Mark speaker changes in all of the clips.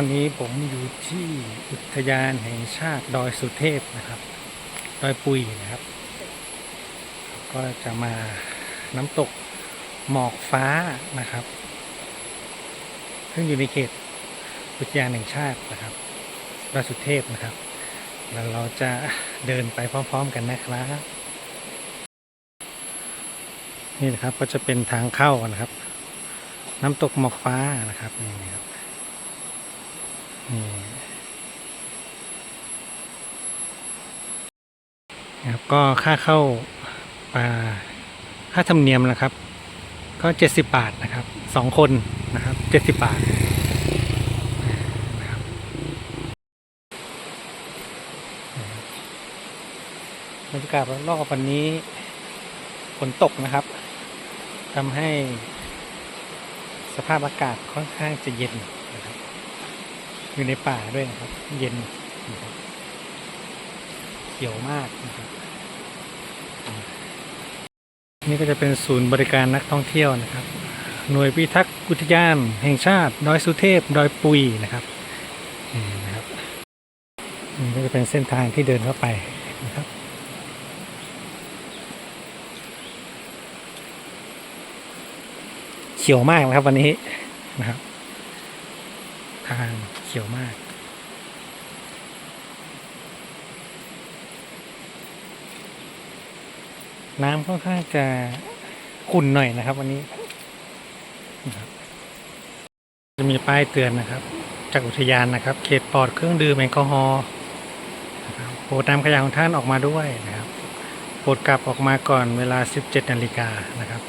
Speaker 1: ตอนนี้ผมอยู่ที่อุทยานแห่งชาติดอยสุเทพนะครับ ดอยปุยนะครับ ก็จะมาน้ำตกหมอกฟ้านะครับ ซึ่งอยู่ในเขตอุทยานแห่งชาตินะครับดอยสุเทพนะครับ แล้วเราจะเดินไปพร้อม ๆ กันนะครับ นี่นะครับก็จะเป็นทางเข้านะครับ น้ำตกหมอกฟ้านะครับนี่นะครับ ครับก็ค่าเข้าอ่าค่าธรรมเนียมนะครับ ก็เจ็ดสิบบาทนะครับสองคนนะครับเจ็ดสิบบาทบรรยากาศรอบวันนี้ฝนตกนะครับทำให้สภาพอากาศค่อนข้างจะเย็น อยู่ในป่าด้วยนะครับ เย็นนะครับเขียวมากนะครับนี่ก็จะเป็นศูนย์บริการนักท่องเที่ยวนะครับ หน่วยพิทักษ์อุทยาน แห่งชาติดอยสุเทพดอยปุยนะครับนี่นะครับนี่ก็จะเป็นเส้นทางที่เดินเข้าไปนะครับเขียวมากนะครับวันนี้นะครับทาง เขียวมาก น้ำค่อนข้างจะขุ่นหน่อยนะครับ วันนี้ จะมีป้ายเตือนนะครับ จากอุทยานนะครับ เขตปลอดเครื่องดื่มแอลกอฮอล์โปรดนำขยะของท่านออกมาด้วยนะครับโปรดกลับออกมาก่อนเวลา 17 นาฬิกานะครับ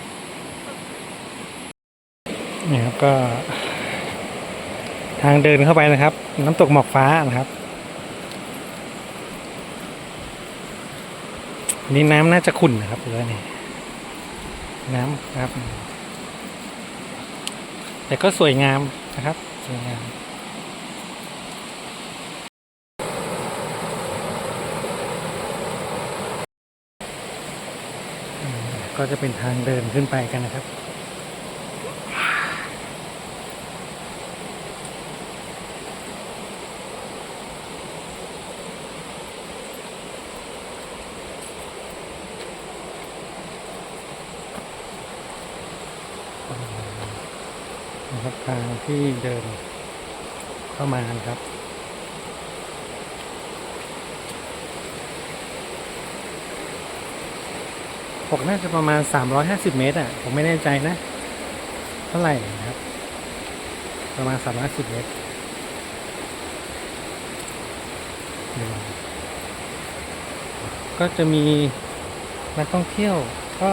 Speaker 1: นี่ครับก็ ทางเดินเข้าไปนะครับ น้ำตกหมอกฟ้านะครับ นี่น้ำน่าจะขุ่นนะครับเลยนี่น้ำครับ แต่ก็สวยงามนะครับ สวยงามก็จะเป็นทางเดินขึ้นไปกันนะครับ นะครับ ทางที่เดินเข้ามานะครับ ปกน่าจะประมาณ 350 เมตรอะ ผมไม่แน่ใจนะ เท่าไหร่นะครับ ประมาณ 350 เมตรก็จะมีนักท่องเที่ยวก็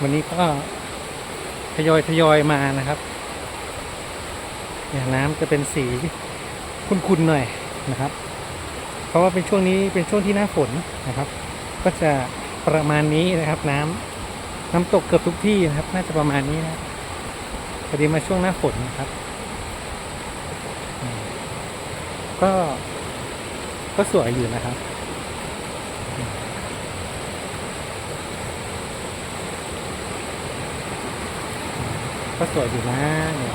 Speaker 1: วันนี้ก็ ทยอยทยอยมานะครับอย่างน้ำจะเป็นสีขุ่นๆหน่อยนะครับ เพราะว่าเป็นช่วงนี้เป็นช่วงที่หน้าฝนนะครับ ก็จะประมาณนี้นะครับน้ำน้ำตกเกือบทุกที่นะครับ น่าจะประมาณนี้นะพอดีมาช่วงหน้าฝนนะครับ ก็ก็สวยอยู่นะครับ ก็สวยอยู่นะเนี่ย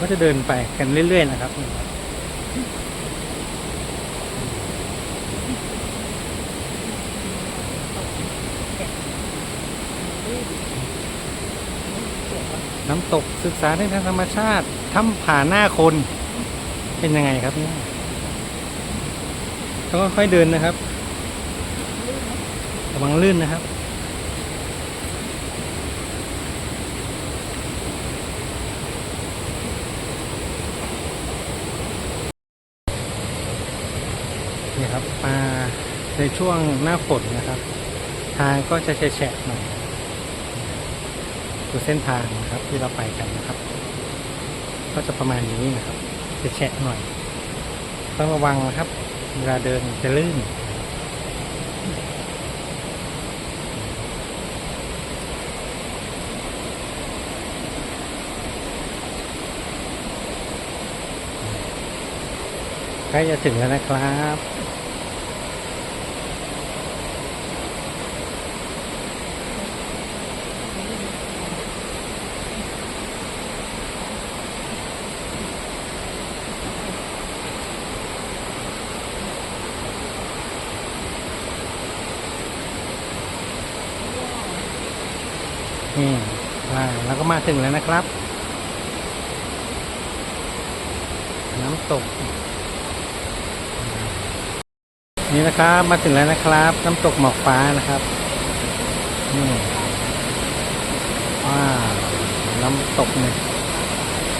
Speaker 1: ก็จะเดินไปกันเรื่อยๆนะครับ น้ำตกศึกษาในทางธรรมชาติถ้ำผาหน้าคนเป็นยังไงครับเนี่ยต้องค่อยเดินนะครับระวังลื่นนะครับ นี่ครับมาในช่วงหน้าฝนนะครับ ทางก็จะแฉะๆหน่อย ดูเส้นทางนะครับที่เราไปกันนะครับ ก็จะประมาณนี้นะครับจะแฉะหน่อย ต้องระวังนะครับ เวลาเดินจะลื่น ใกล้จะถึงแล้วนะครับ ก็มาถึงแล้วนะครับ น้ำตก นี่นะครับมาถึงแล้วนะครับ น้ำตกหมอกฟ้านะครับนี่ว้าวน้ำตกเนี่ย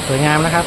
Speaker 1: สวยงามนะครับ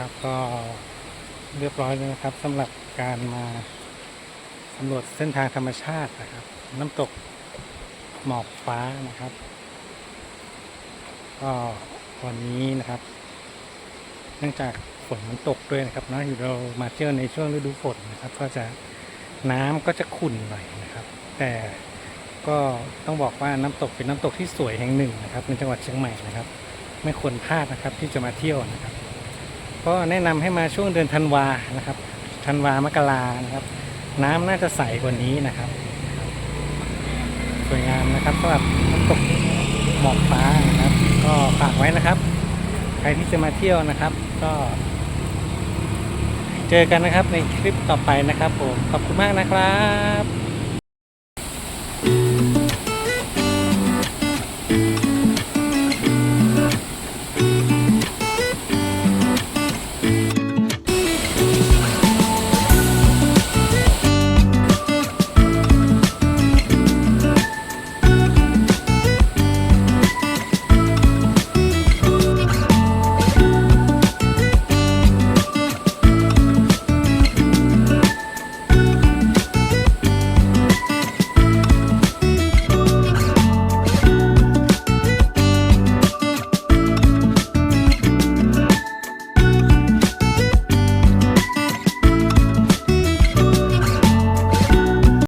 Speaker 1: ครับ ก็เรียบร้อยแล้วนะครับสำหรับการมาสำรวจเส้นทางธรรมชาตินะครับ น้ำตกหมอกฟ้านะครับ ก็วันนี้นะครับ เนื่องจากฝนมันตกด้วยนะครับเนาะอยู่เรามาเที่ยวในช่วงฤดูฝนนะครับ ก็จะน้ำก็จะขุ่นหน่อยนะครับ แต่ก็ต้องบอกว่าน้ำตกเป็นน้ำตกที่สวยแห่งหนึ่งนะครับในจังหวัดเชียงใหม่นะครับ ไม่ควรพลาดนะครับที่จะมาเที่ยวนะครับ ก็แนะนำให้มาช่วงเดือนธันวานะครับธันวามกรานะครับ น้ำน่าจะใสกว่านี้นะครับ สวยงามนะครับสำหรับน้ำตกหมอกฟ้านะครับ ก็ฝากไว้นะครับ ใครที่จะมาเที่ยวนะครับ ก็ เจอกันนะครับในคลิปต่อไปนะครับผมขอบคุณมากนะครับ